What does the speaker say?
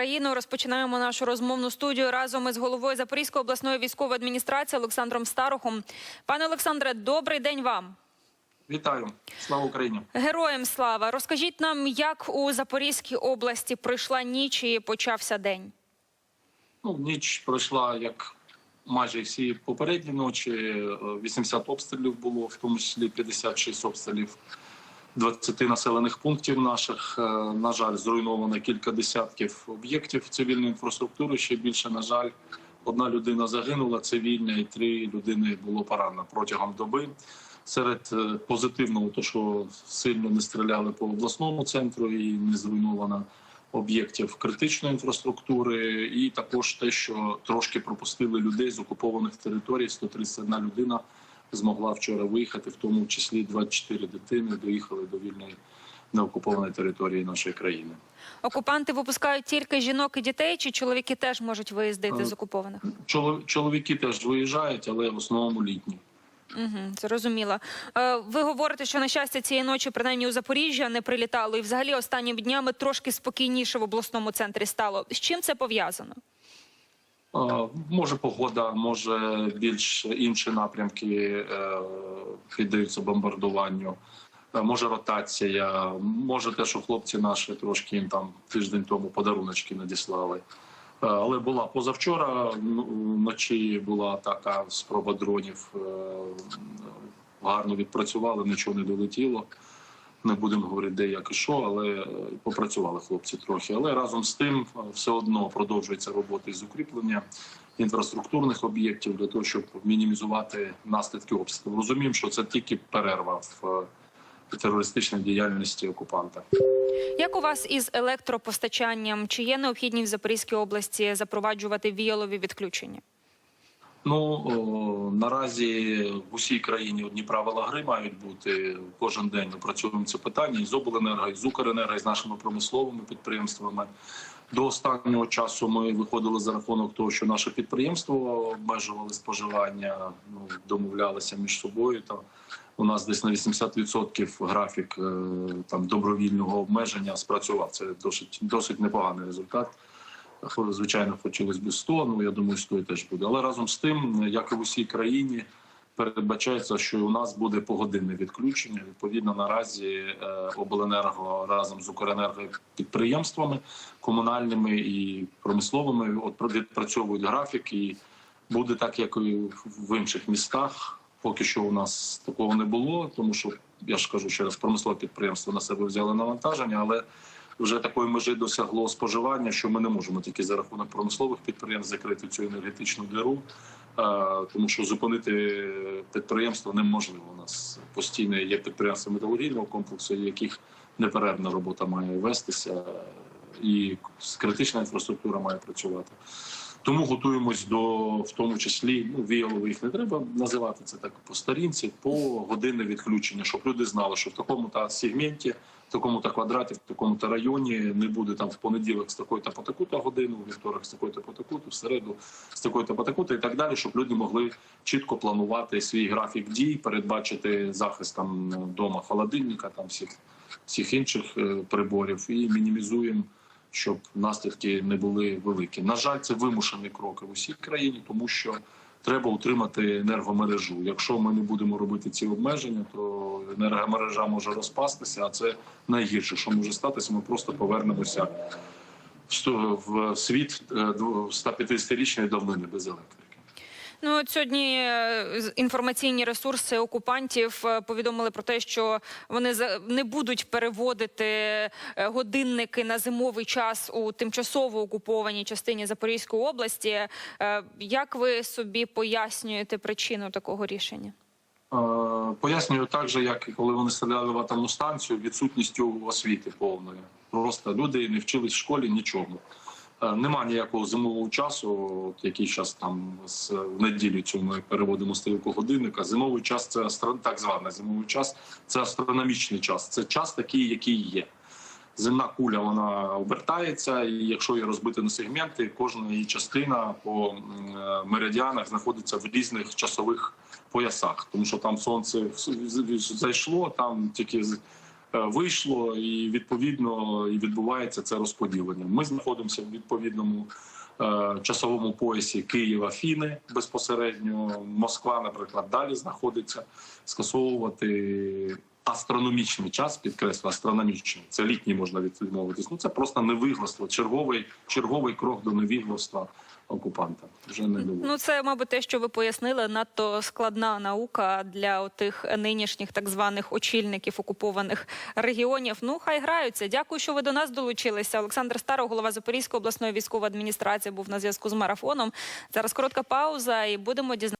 Україну. Розпочинаємо нашу розмовну студію разом із головою Запорізької обласної військової адміністрації Олександром Старохом. Пане Олександре, добрий день вам. Вітаю, слава Україні. Героям слава. Розкажіть нам, як у Запорізькій області пройшла ніч і почався день. Ну, ніч пройшла як майже всі попередні ночі. Е, 80 обстрілів було, в тому числі 56 обстрілів 20 населених пунктів наших. Е, На жаль, зруйновано кілька десятків об'єктів цивільної інфраструктури. Ще більше, на жаль, одна людина загинула цивільна, і три людини було поранено протягом доби. Серед е, позитивного, то що сильно не стріляли по обласному центру і не зруйновано об'єктів критичної інфраструктури, і також те, що трошки пропустили людей з окупованих територій. 131 людина змогла вчора виїхати, в тому числі 24 дитини доїхали до вільної неокупованої території нашої країни. Окупанти випускають тільки жінок і дітей, чи чоловіки теж можуть виїздити Е, з окупованих? Чоло- Чоловіки теж виїжджають, але в основному літні. Угу, зрозуміло. Е, ви говорите, що на щастя цієї ночі, принаймні у Запоріжжя, не прилітало, і взагалі останніми днями трошки спокійніше в обласному центрі стало. З чим це пов'язано? Е, Може погода, може більш інші напрямки е, піддаються бомбардуванню. Е, Може ротація, може те, що хлопці наші трошки їм там тиждень тому подаруночки надіслали. Але була позавчора вночі була така спроба дронів. Гарно відпрацювали, нічого не долетіло. Не будемо говорити, де як і що, але е, попрацювали хлопці трохи. Але разом з тим е, все одно продовжується робота із укріплення інфраструктурних об'єктів для того, щоб мінімізувати наслідки обстрілів. Розуміємо, що це тільки перерва в е, терористичній діяльності окупанта. Як у вас із електропостачанням? Чи є необхідність в Запорізькій області запроваджувати віялові відключення? Ну наразі в усій країні одні правила гри мають бути. Кожен день ми працюємо це питання і з обленерго, і з Укренерго, і з нашими промисловими підприємствами. До останнього часу ми виходили за рахунок того, що наше підприємство обмежували споживання, ну домовлялися між собою. Та у нас десь на 80% графік е, там добровільного обмеження спрацював. Це досить досить непоганий результат. Звичайно, хотілося б 100, ну я думаю, 100 теж буде. Але разом з тим, як і в усій країні, передбачається, що у нас буде погодинне відключення. Відповідно, наразі е, обленерго разом з Укренерго підприємствами комунальними і промисловими от відпрацьовують графік, і буде так, як і в інших містах. Поки що у нас такого не було, тому що я ж кажу ще раз, промислове підприємство на себе взяли навантаження, але вже такої межі досягло споживання, що ми не можемо тільки за рахунок промислових підприємств закрити цю енергетичну диру, е, тому що зупинити підприємство неможливо. У нас постійно є підприємства металургійного комплексу, яких неперервна робота має вестися, і критична інфраструктура має працювати. Тому готуємось до, в тому числі, ну віялово їх не треба називати це так по старінці, по годинне відключення, щоб люди знали, що в такому та сегменті, в такому та квадраті, в такому та районі не буде там в понеділок з такої та по таку та годину, у вівторок з такої та по таку, то в середу з такої та по таку, та і так далі, щоб люди могли чітко планувати свій графік дій, передбачити захист там дома холодильника, там всіх всіх інших е, приборів, і мінімізуємо щоб наслідки не були великі. На жаль, це вимушений крок в усій країні, тому що треба утримати енергомережу. Якщо ми не будемо робити ці обмеження, то енергомережа може розпастися. А це найгірше, що може статися. Ми просто повернемося в світ е, дво- 150-річної давнини без електрики. Ну от сьогодні е, інформаційні ресурси окупантів е, повідомили про те, що вони не будуть переводити е, годинники на зимовий час у тимчасово окупованій частині Запорізької області. Як ви собі пояснюєте причину такого рішення? Пояснюю так же, як і коли вони стріляли в атомну станцію, відсутністю освіти повної. Просто люди не вчились в школі нічому. Е, Нема ніякого зимового часу, от який час там з неділю цю ми переводимо стрілку годинника. Зимовий час це так званий зимовий час, це астрономічний час. Це час такий, який є. Земна куля вона обертається, і якщо її розбити на сегменти, кожна її частина по е, меридіанах знаходиться в різних часових поясах, тому що там сонце зайшло, там тільки вийшло, і відповідно і відбувається це розподілення. Ми знаходимося в відповідному е, часовому поясі Києва, Фіни безпосередньо. Москва, наприклад, далі знаходиться скасовувати. Астрономічний час підкреслю, астрономічний. Це літній можна відмовитись. Ну це просто невігластво, черговий черговий крок до невігластва окупанта. Вже не новий. Ну, це, мабуть, те, що ви пояснили, надто складна наука для тих нинішніх так званих очільників окупованих регіонів. Ну, хай граються. Дякую, що ви до нас долучилися. Олександр Старов, голова Запорізької обласної військової адміністрації, був на зв'язку з марафоном. Зараз коротка пауза, і будемо дізнаватися.